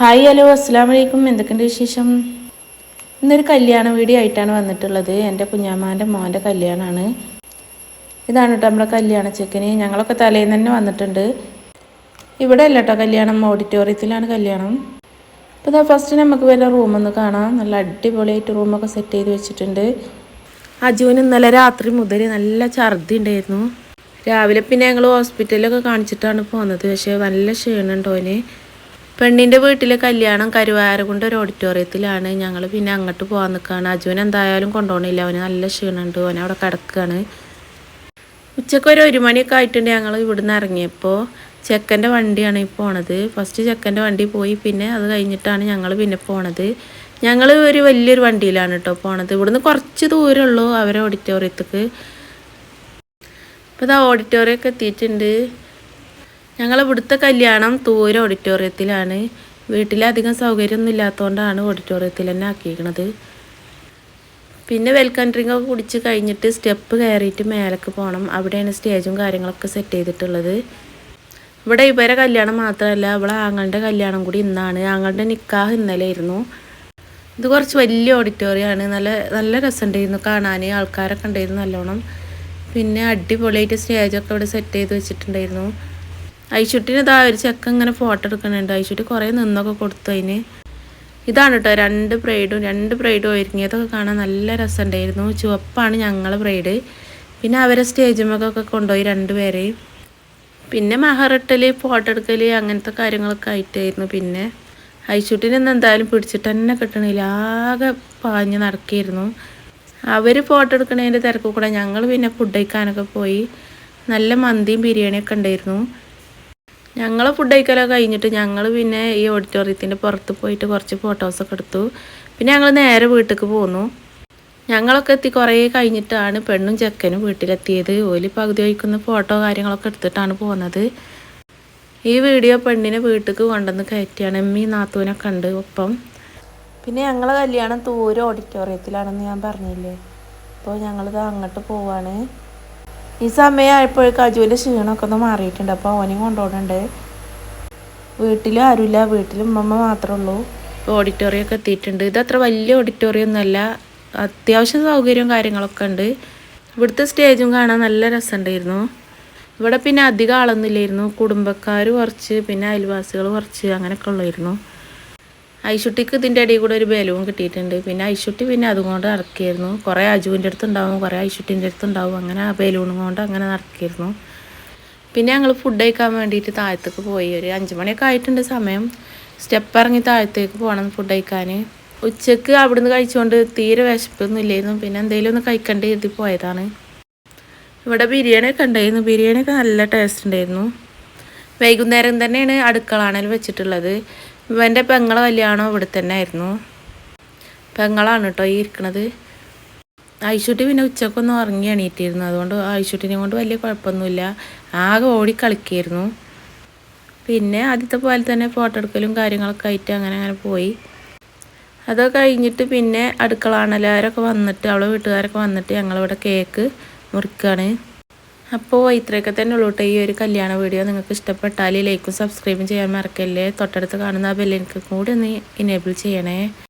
Hi hello അസ്സാം വലൈക്കും എന്തൊക്കെയുണ്ട് വിശേഷം? ഇന്നൊരു കല്യാണ വീഡിയോ ആയിട്ടാണ് വന്നിട്ടുള്ളത്. എന്റെ കുഞ്ഞാമ്മാന്റെ മോന്റെ കല്യാണമാണ് ഇതാണ് കേട്ടോ നമ്മുടെ കല്യാണ ചെക്കന്. ഞങ്ങളൊക്കെ തലേന്ന് തന്നെ വന്നിട്ടുണ്ട്. ഇവിടെ അല്ല കേട്ടോ കല്യാണം. ഓഡിറ്റോറിയത്തിലാണ് കല്യാണം. അപ്പോൾ ഇതാ ഫസ്റ്റ് നമുക്ക് വല്ല റൂമൊന്ന് കാണാം. നല്ല അടിപൊളിയായിട്ട് റൂമൊക്കെ സെറ്റ് ചെയ്ത് വെച്ചിട്ടുണ്ട്. അജുവിന് ഇന്നലെ രാത്രി മുതൽ നല്ല ഛർദി ഉണ്ടായിരുന്നു. രാവിലെ പിന്നെ ഞങ്ങൾ ഹോസ്പിറ്റലിലൊക്കെ കാണിച്ചിട്ടാണ് പോകുന്നത് പക്ഷേ നല്ല ക്ഷീണമുണ്ട് ഓന്. പെണ്ണിന്റെ വീട്ടിലെ കല്യാണം കരുവാരകുണ്ട് ഒരു ഓഡിറ്റോറിയത്തിലാണ് ഞങ്ങൾ പിന്നെ അങ്ങോട്ട് പോകാൻ നിൽക്കുകയാണ് അജുവൻ എന്തായാലും കൊണ്ടുപോകണില്ല. അവന് നല്ല ക്ഷീണമുണ്ട്. അവൻ അവിടെ കിടക്കുകയാണ് ഉച്ചയ്ക്ക് ഒരു ഒരു മണിയൊക്കെ ആയിട്ടുണ്ട് ഞങ്ങൾ ഇവിടുന്ന് ഇറങ്ങിയപ്പോൾ ചെക്കന്റെ വണ്ടിയാണ് ഈ പോണത്. ഫസ്റ്റ് ചെക്കന്റെ വണ്ടി പോയി. പിന്നെ അത് കഴിഞ്ഞിട്ടാണ് ഞങ്ങൾ പിന്നെ പോണത്. ഞങ്ങൾ ഒരു വലിയൊരു വണ്ടിയിലാണ് കേട്ടോ പോണത്. ഇവിടുന്ന് കുറച്ച് ദൂരമുള്ളൂ അവരെ ഓഡിറ്റോറിയത്തേക്ക് ഇപ്പോൾ ഇതാ ഓഡിറ്റോറിയൊക്കെ എത്തിയിട്ടുണ്ട്. ഞങ്ങൾ ഇവിടുത്തെ കല്യാണം തൂര ഓഡിറ്റോറിയത്തിലാണ് വീട്ടിലധികം സൗകര്യമൊന്നും ഇല്ലാത്തതുകൊണ്ടാണ് ഓഡിറ്റോറിയത്തിൽ തന്നെ ആക്കിയിരിക്കണത്. പിന്നെ വെൽക്കം ഡ്രിങ്ക് ഒക്കെ കുടിച്ച് കഴിഞ്ഞിട്ട് സ്റ്റെപ്പ് കയറിയിട്ട് മേലേക്ക് പോകണം അവിടെയാണ് സ്റ്റേജും കാര്യങ്ങളൊക്കെ സെറ്റ് ചെയ്തിട്ടുള്ളത്. ഇവിടെ ഇവരെ കല്യാണം മാത്രമല്ല ഇവിടെ ആങ്ങളുടെ കല്യാണം കൂടി ഇന്നാണ്. ആങ്ങളുടെ നിക്കാഹ് ഇന്നലെ ആയിരുന്നു ഇത് കുറച്ച് വലിയ ഓഡിറ്റോറിയമാണ് നല്ല നല്ല രസമുണ്ടായിരുന്നു. കാണാൻ ആൾക്കാരൊക്കെ ഉണ്ടായിരുന്നു നല്ലോണം. പിന്നെ അടിപൊളിയായിട്ട് സ്റ്റേജൊക്കെ ഇവിടെ സെറ്റ് ചെയ്ത് വെച്ചിട്ടുണ്ടായിരുന്നു. ഐശുട്ടിന് ഇതാ ഒരു ചെക്ക ഇങ്ങനെ ഫോട്ടോ എടുക്കുന്നുണ്ട്. ഐശുട്ടി കുറേ നിന്നൊക്കെ കൊടുത്തു അതിന്. ഇതാണ് കേട്ടോ രണ്ട് ബ്രൈഡും രണ്ട് ബ്രൈഡും ഒരുങ്ങിയതൊക്കെ കാണാൻ നല്ല രസമുണ്ടായിരുന്നു. ചുവപ്പാണ് ഞങ്ങളെ ബ്രൈഡ് പിന്നെ അവരെ സ്റ്റേജുമൊക്കെ കൊണ്ടുപോയി രണ്ടുപേരെയും പിന്നെ മഹറിട്ടൽ ഫോട്ടോ എടുക്കൽ അങ്ങനത്തെ കാര്യങ്ങളൊക്കെ ആയിട്ടായിരുന്നു. പിന്നെ ഐശുട്ടിനെ ഇന്ന് എന്തായാലും പിടിച്ചിട്ട് തന്നെ കിട്ടണില്ല. ആകെ പാഞ്ഞ് നടക്കിയിരുന്നു. അവർ ഫോട്ടോ എടുക്കണതിന്റെ തിരക്ക് കൂടെ ഞങ്ങൾ പിന്നെ ഫുഡ് കഴിക്കാനൊക്കെ പോയി. നല്ല മന്തിയും ബിരിയാണിയൊക്കെ ഉണ്ടായിരുന്നു. ഞങ്ങൾ ഫുഡ് കഴിക്കലൊക്കെ കഴിഞ്ഞിട്ട് ഞങ്ങൾ പിന്നെ ഈ ഓഡിറ്റോറിയത്തിന്റെ പുറത്ത് പോയിട്ട് കുറച്ച് ഫോട്ടോസൊക്കെ എടുത്തു. പിന്നെ ഞങ്ങൾ നേരെ വീട്ടിലേക്ക് പോന്നു. ഞങ്ങളൊക്കെ എത്തി കുറേ കഴിഞ്ഞിട്ടാണ് പെണ്ണും ചെക്കനും വീട്ടിലെത്തിയത്. ഓൽ പകുതി വഹിക്കുന്ന ഫോട്ടോ കാര്യങ്ങളൊക്കെ എടുത്തിട്ടാണ് പോകുന്നത് ഈ വീഡിയോ പെണ്ണിനെ വീട്ടിലേക്ക് കൊണ്ടുവന്ന് കയറ്റിയാണ് എമ്മി നാത്തൂനൊക്കെ ഉണ്ട് ഒപ്പം. പിന്നെ ഞങ്ങളെ കല്യാണം തൂര് ഓഡിറ്റോറിയത്തിലാണെന്ന് ഞാൻ പറഞ്ഞില്ലേ? അപ്പോൾ ഞങ്ങളിത് അങ്ങോട്ട് പോവാണ്. ഈ സമയമായപ്പോഴേക്കും അജുവിന്റെ ക്ഷീണമൊക്കെ ഒന്ന് മാറിയിട്ടുണ്ട്. അപ്പോൾ അവനെയും കൊണ്ടുപോകുന്നുണ്ട് വീട്ടിലും ആരുമില്ല. വീട്ടിൽ ഉമ്മമ്മ മാത്രമേ ഉള്ളൂ. ഇപ്പോൾ ഓഡിറ്റോറിയം ഒക്കെ എത്തിയിട്ടുണ്ട്. ഇത് അത്ര വലിയ ഓഡിറ്റോറിയം ഒന്നുമല്ല അത്യാവശ്യം സൗകര്യവും കാര്യങ്ങളൊക്കെ ഉണ്ട്. ഇവിടുത്തെ സ്റ്റേജും കാണാൻ നല്ല രസമുണ്ടായിരുന്നു. ഇവിടെ പിന്നെ അധികം ആളൊന്നുമില്ലായിരുന്നു. കുടുംബക്കാർ കുറച്ച് പിന്നെ അയൽവാസികൾ കുറച്ച് അങ്ങനെയൊക്കെ ഉള്ളായിരുന്നു. ഐശുട്ടിക്ക് ഇതിന്റെ ഇടയിൽ കൂടെ ഒരു ബലൂൺ കിട്ടിയിട്ടുണ്ട്. പിന്നെ ഐശുട്ടി പിന്നെ അതുകൊണ്ട് നടക്കിയായിരുന്നു കുറേ അജുവിന്റെ അടുത്തുണ്ടാവും കുറേ ഐശുട്ടിന്റെ അടുത്തുണ്ടാവും അങ്ങനെ ആ ബലൂണും കൊണ്ട് അങ്ങനെ നടക്കിയിരുന്നു പിന്നെ ഞങ്ങൾ ഫുഡ് കഴിക്കാൻ വേണ്ടിയിട്ട് താഴത്തേക്ക് പോയി. ഒരു അഞ്ച് മണിയൊക്കെ ആയിട്ടുണ്ട് സമയം. സ്റ്റെപ്പ് ഇറങ്ങി താഴത്തേക്ക് പോകണം ഫുഡ് കഴിക്കാൻ ഉച്ചയ്ക്ക് അവിടുന്ന് കഴിച്ചുകൊണ്ട് തീരെ വിശപ്പൊന്നും ഇല്ലായിരുന്നു. പിന്നെ എന്തെങ്കിലും ഒന്ന് കഴിക്കേണ്ടി എഴുതി പോയതാണ്. ഇവിടെ ബിരിയാണിയൊക്കെ ഉണ്ടായിരുന്നു. ബിരിയാണിയൊക്കെ നല്ല ടേസ്റ്റ് ഉണ്ടായിരുന്നു. വൈകുന്നേരം തന്നെയാണ് അടുക്കളാണൽ വെച്ചിട്ടുള്ളത്. ഇവന്റെ പെങ്ങളെ കല്യാണം ഇവിടെ തന്നെ ആയിരുന്നു. പെങ്ങളാണ് കേട്ടോ ഈ ഇരിക്കണത്. ഐശുട്ടി പിന്നെ ഉച്ചക്കൊന്നും ഉറങ്ങി എണീറ്റിരുന്നു. അതുകൊണ്ട് ഐശുട്ടിനെ കൊണ്ട് വലിയ കുഴപ്പമൊന്നുമില്ല. ആകെ ഓടി കളിക്കായിരുന്നു. പിന്നെ ആദ്യത്തെ പോലെ തന്നെ ഫോട്ടോ എടുക്കലും കാര്യങ്ങളൊക്കെ ആയിട്ട് അങ്ങനെ അങ്ങനെ പോയി. അതൊക്കെ കഴിഞ്ഞിട്ട് പിന്നെ അടുക്കളാണെല്ലാവരൊക്കെ വന്നിട്ട് അവളെ വീട്ടുകാരൊക്കെ വന്നിട്ട് ഞങ്ങളിവിടെ കേക്ക് മുറിക്കുകയാണ് അപ്പോൾ ഇത്രയൊക്കെ തന്നെ ഉള്ളൂ കേട്ടോ ഈ ഒരു കല്യാണ വീഡിയോ. നിങ്ങൾക്ക് ഇഷ്ടപ്പെട്ടാൽ ലൈക്കും സബ്സ്ക്രൈബും ചെയ്യാൻ മറക്കല്ലേ? തൊട്ടടുത്ത് കാണുന്ന ആ ബെല്ലിനക്ക് കൂടി ഒന്ന് ഇനേബിൾ ചെയ്യണേ.